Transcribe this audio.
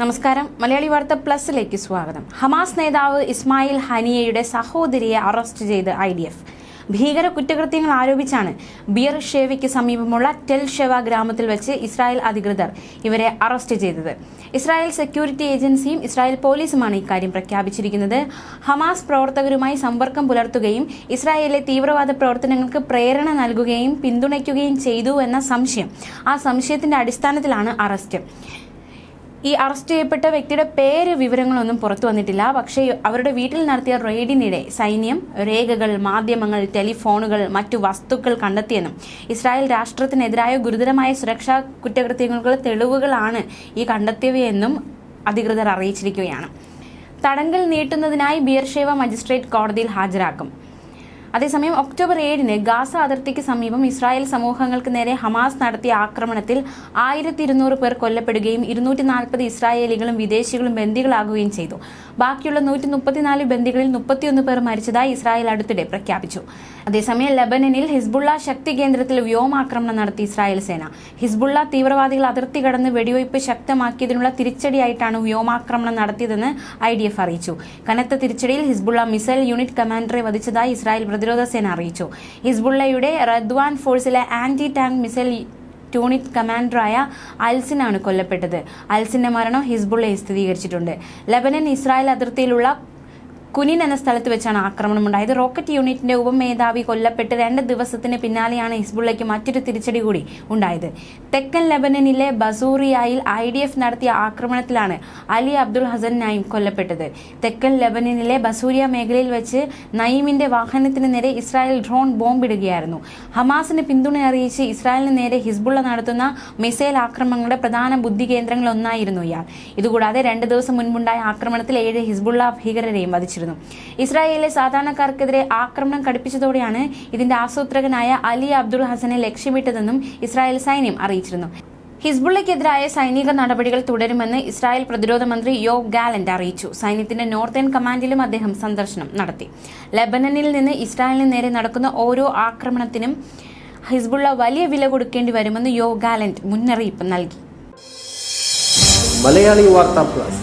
നമസ്കാരം. മലയാളി വാർത്ത പ്ലസിലേക്ക് സ്വാഗതം. ഹമാസ് നേതാവ് ഇസ്മായിൽ ഹനിയയുടെ സഹോദരിയെ അറസ്റ്റ് ചെയ്ത് ഐ ഡി എഫ്. ഭീകര കുറ്റകൃത്യങ്ങൾ ആരോപിച്ചാണ് ബിയർ ഷേവയ്ക്ക് സമീപമുള്ള ടെൽ ഷെവ ഗ്രാമത്തിൽ വെച്ച് ഇസ്രായേൽ അധികൃതർ ഇവരെ അറസ്റ്റ് ചെയ്തത്. ഇസ്രായേൽ സെക്യൂരിറ്റി ഏജൻസിയും ഇസ്രായേൽ പോലീസുമാണ് ഇക്കാര്യം പ്രഖ്യാപിച്ചിരിക്കുന്നത്. ഹമാസ് പ്രവർത്തകരുമായി സമ്പർക്കം പുലർത്തുകയും ഇസ്രായേലിലെ തീവ്രവാദ പ്രവർത്തനങ്ങൾക്ക് പ്രേരണ നൽകുകയും പിന്തുണയ്ക്കുകയും ചെയ്തു എന്ന സംശയം ആ സംശയത്തിന്റെ അടിസ്ഥാനത്തിലാണ് അറസ്റ്റ്. ഈ അറസ്റ്റ് ചെയ്യപ്പെട്ട വ്യക്തിയുടെ പേര് വിവരങ്ങളൊന്നും പുറത്തു വന്നിട്ടില്ല. പക്ഷേ അവരുടെ വീട്ടിൽ നടത്തിയ റെയ്ഡിനിടെ സൈന്യം രേഖകൾ മാധ്യമങ്ങൾ ടെലിഫോണുകൾ മറ്റു വസ്തുക്കൾ കണ്ടെത്തിയെന്നും ഇസ്രായേൽ രാഷ്ട്രത്തിനെതിരായ ഗുരുതരമായ സുരക്ഷാ കുറ്റകൃത്യങ്ങൾക്കുള്ള തെളിവുകളാണ് ഈ കണ്ടെത്തിയവയെന്നും അധികൃതർ അറിയിച്ചിരിക്കുകയാണ്. തടങ്കൽ നീട്ടുന്നതിനായി ബിയർഷേവ മജിസ്ട്രേറ്റ് കോടതിയിൽ ഹാജരാക്കും. അതേസമയം ഒക്ടോബർ ഏഴിന് ഗാസ അതിർത്തിക്ക് സമീപം ഇസ്രായേൽ സമൂഹങ്ങൾക്ക് നേരെ ഹമാസ് നടത്തിയ ആക്രമണത്തിൽ ആയിരത്തി ഇരുന്നൂറ് പേർ കൊല്ലപ്പെടുകയും ഇരുന്നൂറ്റി നാൽപ്പത് ഇസ്രായേലികളും വിദേശികളും ബന്ദികളാകുകയും ചെയ്തു. ബാക്കിയുള്ള നൂറ്റി മുപ്പത്തിനാല് ബന്ദികളിൽ മുപ്പത്തിയൊന്ന് പേർ മരിച്ചതായി ഇസ്രായേൽ അടുത്തിടെ പ്രഖ്യാപിച്ചു. അതേസമയം ലബനനിൽ ഹിസ്ബുള്ള ശക്തി കേന്ദ്രത്തിൽ വ്യോമാക്രമണം നടത്തി ഇസ്രായേൽ സേന. ഹിസ്ബുള്ള തീവ്രവാദികൾ അതിർത്തി കടന്ന് വെടിവയ്പ് ശക്തമാക്കിയതിനുള്ള തിരിച്ചടിയായിട്ടാണ് വ്യോമാക്രമണം നടത്തിയതെന്ന് ഐ ഡി എഫ് അറിയിച്ചു. കനത്ത തിരിച്ചടിയിൽ ഹിസ്ബുള്ള മിസൈൽ യൂണിറ്റ് കമാൻഡറെ വധിച്ചതായി ഇസ്രായേൽ പ്രതിരോധ സേന അറിയിച്ചു. ഹിസ്ബുള്ളയുടെ റദ്വാൻ ഫോഴ്സിലെ ആന്റി ടാങ്ക് മിസൈൽ യൂണിറ്റ് കമാൻഡറായ അൽസിനാണ് കൊല്ലപ്പെട്ടത്. അൽസിന്റെ മരണം ഹിസ്ബുള്ളയെ സ്ഥിരീകരിച്ചിട്ടുണ്ട്. ലബനൻ ഇസ്രായേൽ അതിർത്തിയിലുള്ള കുനിൻ എന്ന സ്ഥലത്ത് വെച്ചാണ് ആക്രമണം ഉണ്ടായത്. റോക്കറ്റ് യൂണിറ്റിന്റെ ഉപമേധാവി കൊല്ലപ്പെട്ട് രണ്ട് ദിവസത്തിന് പിന്നാലെയാണ് ഹിസ്ബുള്ളയ്ക്ക് മറ്റൊരു തിരിച്ചടി കൂടി ഉണ്ടായത്. തെക്കൻ ലെബനനിലെ ബസൂറിയായിൽ ഐ ഡി എഫ് നടത്തിയ ആക്രമണത്തിലാണ് അലി അബ്ദുൾ ഹസൻ നൈം കൊല്ലപ്പെട്ടത്. തെക്കൻ ലെബനനിലെ ബസൂരിയ മേഖലയിൽ വെച്ച് നയിമിന്റെ വാഹനത്തിന് നേരെ ഇസ്രായേൽ ഡ്രോൺ ബോംബിടുകയായിരുന്നു. ഹമാസിന് പിന്തുണ അറിയിച്ച് ഇസ്രായേലിന് നേരെ ഹിസ്ബുള്ള നടത്തുന്ന മിസൈൽ ആക്രമണങ്ങളുടെ പ്രധാന ബുദ്ധി കേന്ദ്രങ്ങളൊന്നായിരുന്നു ഇയാൾ. ഇതുകൂടാതെ രണ്ട് ദിവസം മുൻപുണ്ടായ ആക്രമണത്തിൽ ഏഴ് ഹിസ്ബുള്ള ഭീകരരെയും വധിച്ചിരുന്നു ഇസ്രായേലിലെ സാധാരണക്കാർക്കെതിരെ ആക്രമണം കടുപ്പിച്ചതോടെയാണ് ഇതിന്റെ ആസൂത്രകനായ അലി അബ്ദുൾ ഹസനെ ലക്ഷ്യമിട്ടതെന്നും ഇസ്രായേൽ സൈന്യം അറിയിച്ചിരുന്നു. ഹിസ്ബുള്ളയ്ക്കെതിരായ സൈനിക നടപടികൾ തുടരുമെന്ന് ഇസ്രായേൽ പ്രതിരോധ മന്ത്രി യോ ഗാലന്റ് അറിയിച്ചു. സൈന്യത്തിന്റെ നോർത്തേൺ കമാൻഡിലും അദ്ദേഹം സന്ദർശനം നടത്തി. ലെബനനിൽ നിന്ന് ഇസ്രായേലിന് നേരെ നടക്കുന്ന ഓരോ ആക്രമണത്തിനും ഹിസ്ബുള്ള വലിയ വില കൊടുക്കേണ്ടി വരുമെന്ന് യോ ഗാലന്റ് മുന്നറിയിപ്പ് നൽകി. മലയാളി വാർത്താ plus.